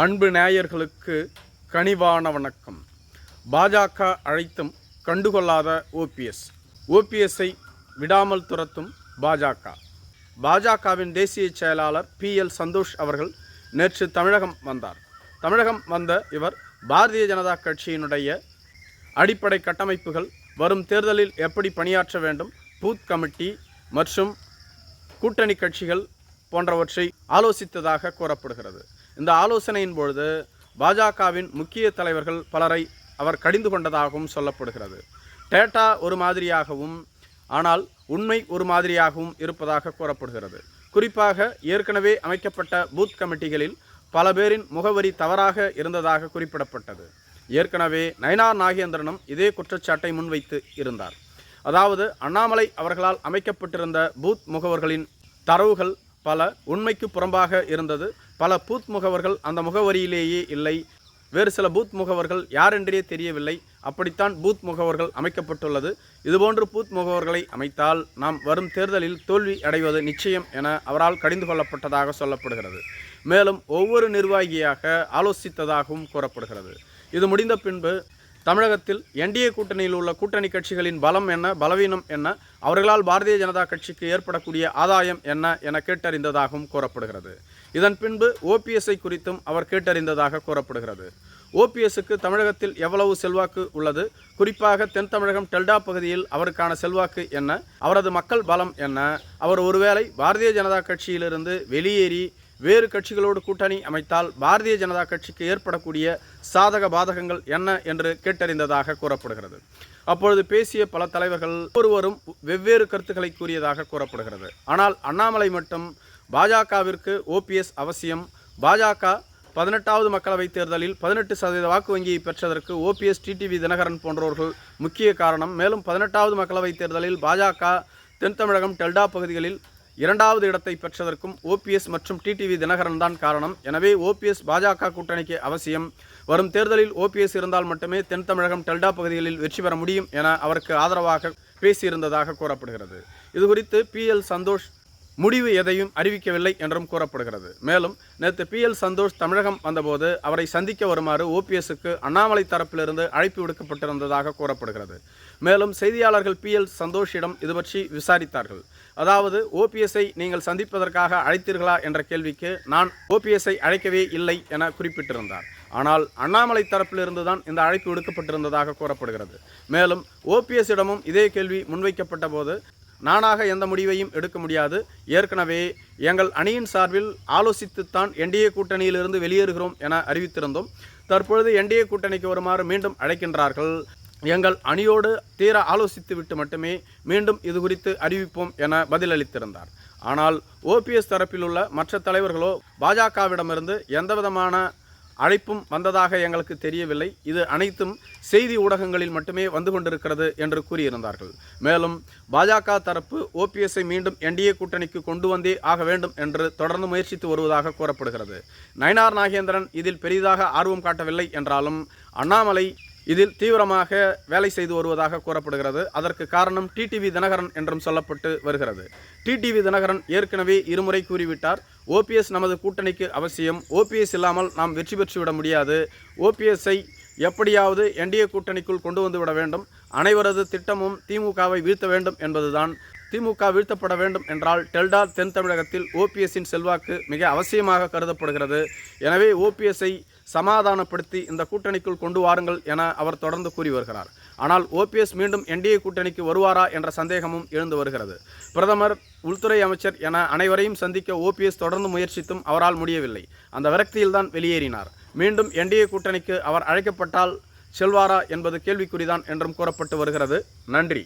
அன்பு நேயர்களுக்கு கனிவான வணக்கம். பாஜக அழைத்தும் கண்டுகொள்ளாத ஓபிஎஸ் ஓபிஎஸ்ஐ விடாமல் துரத்தும் பாஜக. பாஜகவின் தேசிய செயலாளர் பி எல் சந்தோஷ் அவர்கள் நேற்று தமிழகம் வந்தார். தமிழகம் வந்த இவர் பாரதிய ஜனதா கட்சியினுடைய அடிப்படை கட்டமைப்புகள் வரும் தேர்தலில் எப்படி பணியாற்ற வேண்டும் பூத் கமிட்டி மற்றும் கூட்டணி கட்சிகள் போன்றவற்றை ஆலோசித்ததாக கூறப்படுகிறது. இந்த ஆலோசனையின் பொழுது பாஜகவின் முக்கிய தலைவர்கள் பலரை அவர் கடிந்து கொண்டதாகவும் சொல்லப்படுகிறது. டேட்டா ஒரு மாதிரியாகவும் ஆனால் உண்மை ஒரு மாதிரியாகவும் இருப்பதாக கூறப்படுகிறது. குறிப்பாக ஏற்கனவே அமைக்கப்பட்ட பூத் கமிட்டிகளில் பல பேரின் முகவரி தவறாக இருந்ததாக குறிப்பிடப்பட்டது. ஏற்கனவே நயனார் நாகேந்திரனும் இதே குற்றச்சாட்டை முன்வைத்து இருந்தார். அதாவது அண்ணாமலை அவர்களால் அமைக்கப்பட்டிருந்த பூத் முகவர்களின் தரவுகள் பல உண்மைக்கு புறம்பாக இருந்தது பல பூத் முகவர்கள் அந்த முகவரியிலேயே இல்லை. வேறு சில பூத் முகவர்கள் யாரென்றே தெரியவில்லை. அப்படித்தான் பூத் முகவர்கள் அமைக்கப்பட்டுள்ளது. இதுபோன்று பூத் முகவர்களை அமைத்தால் நாம் வரும் தேர்தலில் தோல்வி அடைவது நிச்சயம் என அவரால் கடிந்து கொள்ளப்பட்டதாக சொல்லப்படுகிறது. மேலும் ஒவ்வொரு நிர்வாகியாக ஆலோசித்ததாகவும் கூறப்படுகிறது. இது முடிந்த பின்பு தமிழகத்தில் என்டிஏ கூட்டணியில் உள்ள கூட்டணி கட்சிகளின் பலம் என்ன பலவீனம் என்ன அவர்களால் பாரதிய ஜனதா கட்சிக்கு ஏற்படக்கூடிய ஆதாயம் என்ன என கேட்டறிந்ததாகவும் கூறப்படுகிறது. இதன் பின்பு ஓபிஎஸ்ஐ குறித்தும் அவர் கேட்டறிந்ததாக கூறப்படுகிறது. ஓபிஎஸ்க்கு தமிழகத்தில் எவ்வளவு செல்வாக்கு உள்ளது? குறிப்பாக தென் தமிழகம் டெல்டா பகுதியில் அவருக்கான செல்வாக்கு என்ன? அவரது மக்கள் பலம் என்ன? அவர் ஒருவேளை பாரதிய ஜனதா கட்சியிலிருந்து வெளியேறி வேறு கட்சிகளோடு கூட்டணி அமைத்தால் பாரதிய ஜனதா கட்சிக்கு ஏற்படக்கூடிய சாதக பாதகங்கள் என்ன என்று கேட்டறிந்ததாக கூறப்படுகிறது. அப்பொழுது பேசிய பல தலைவர்கள் ஒருவரும் வெவ்வேறு கருத்துக்களை கூறியதாக கூறப்படுகிறது. ஆனால் அண்ணாமலை மட்டும் பாஜகவிற்கு ஓபிஎஸ் அவசியம். பாஜக பதினெட்டாவது மக்களவைத் தேர்தலில் பதினெட்டு சதவீத வாக்கு வங்கியை பெற்றதற்கு ஓபிஎஸ் டிடிவி தினகரன் போன்றோர்கள் முக்கிய காரணம். மேலும் பதினெட்டாவது மக்களவைத் தேர்தலில் பாஜக தென் தமிழகம் டெல்டா பகுதிகளில் இரண்டாவது இடத்தை பெற்றதற்கும் ஓபிஎஸ் மற்றும் டிடிவி தினகரன் தான் காரணம். எனவே ஓபிஎஸ் பாஜக கூட்டணிக்கு அவசியம். வரும் தேர்தலில் ஓபிஎஸ் இருந்தால் மட்டுமே தென் தமிழகம் டெல்டா பகுதிகளில் வெற்றி பெற முடியும் என அவருக்கு ஆதரவாக பேசியிருந்ததாக கூறப்படுகிறது. இது குறித்து பி எல் சந்தோஷ் முடிவு எதையும் அறிவிக்கவில்லை என்றும் கூறப்படுகிறது. மேலும் நேற்று பி எல் சந்தோஷ் தமிழகம் வந்தபோது அவரை சந்திக்க வருமாறு ஓபிஎஸ்க்கு அண்ணாமலை தரப்பிலிருந்து அழைப்பு விடுக்கப்பட்டிருந்ததாக கூறப்படுகிறது. மேலும் செய்தியாளர்கள் பி எல் சந்தோஷிடம் இது பற்றி விசாரித்தார்கள். அதாவது ஓபிஎஸ்ஐ நீங்கள் சந்திப்பதற்காக அழைத்தீர்களா என்ற கேள்விக்கு நான் ஓபிஎஸ்ஐ அழைக்கவே இல்லை என குறிப்பிட்டிருந்தார். ஆனால் அண்ணாமலை தரப்பிலிருந்து தான் இந்த அழைப்பு விடுக்கப்பட்டிருந்ததாக கூறப்படுகிறது. மேலும் ஓபிஎஸ்ஸிடமும் இதே கேள்வி முன்வைக்கப்பட்ட போது நானாக எந்த முடிவையும் எடுக்க முடியாது. ஏற்கனவே எங்கள் அணியின் சார்பில் ஆலோசித்துத்தான் என்டிஏ கூட்டணியிலிருந்து வெளியேறுகிறோம் என அறிவித்திருந்தோம். தற்பொழுது என்டிஏ கூட்டணிக்கு வருமாறு மீண்டும் அழைக்கின்றார்கள். எங்கள் அணியோடு தீர ஆலோசித்துவிட்டு மட்டுமே மீண்டும் இது குறித்து அறிவிப்போம் என பதிலளித்திருந்தார். ஆனால் ஓபிஎஸ் தரப்பில் உள்ள மற்ற தலைவர்களோ பாஜகவிடமிருந்து எந்தவிதமான அழைப்பும் வந்ததாக எங்களுக்கு தெரியவில்லை. இது அனைத்தும் செய்தி ஊடகங்களில் மட்டுமே வந்து கொண்டிருக்கிறது என்று கூறியிருந்தார்கள். மேலும் பாஜக தரப்பு ஓபிஎஸ்ஐ மீண்டும் என்டிஏ கூட்டணிக்கு கொண்டு வந்தே ஆக வேண்டும் என்று தொடர்ந்து முயற்சித்து வருவதாக கூறப்படுகிறது. நயனார் நாகேந்திரன் இதில் பெரிதாக ஆர்வம் காட்டவில்லை என்றாலும் அண்ணாமலை இதில் தீவிரமாக வேலை செய்து வருவதாக கூறப்படுகிறது. அதற்கு காரணம் டிடிவி தினகரன் என்றும் சொல்லப்பட்டு வருகிறது. டிடிவி தினகரன் ஏற்கனவே இருமுறை கூறிவிட்டார். ஓபிஎஸ் நமது கூட்டணிக்கு அவசியம். ஓபிஎஸ் இல்லாமல் நாம் வெற்றி பெற்றுவிட முடியாது. ஓபிஎஸ்ஐ எப்படியாவது என்டிஏ கூட்டணிக்குள் கொண்டு வந்து விட வேண்டும். அனைவரது திட்டமும் திமுகவை வீழ்த்த வேண்டும் என்பதுதான் திமுக வீழ்த்தப்பட வேண்டும் என்றால் டெல்டா தென் தமிழகத்தில் ஓபிஎஸ்ஸின் செல்வாக்கு மிக அவசியமாக கருதப்படுகிறது. எனவே ஓபிஎஸ்ஐ சமாதானப்படுத்தி இந்த கூட்டணிக்குள் கொண்டு வாருங்கள் என அவர் தொடர்ந்து கூறி வருகிறார். ஆனால் ஓபிஎஸ் மீண்டும் என்டிஏ கூட்டணிக்கு வருவாரா என்ற சந்தேகமும் எழுந்து வருகிறது. பிரதமர் உள்துறை அமைச்சர் என அனைவரையும் சந்திக்க ஓபிஎஸ் தொடர்ந்து முயற்சித்தும் அவரால் முடியவில்லை. அந்த விரக்தியில்தான் வெளியேறினார். மீண்டும் என்டிஏ கூட்டணிக்கு அவர் அழைக்கப்பட்டால் செல்வாரா என்பது கேள்விக்குறிதான் என்றும் கூறப்பட்டு வருகிறது. நன்றி.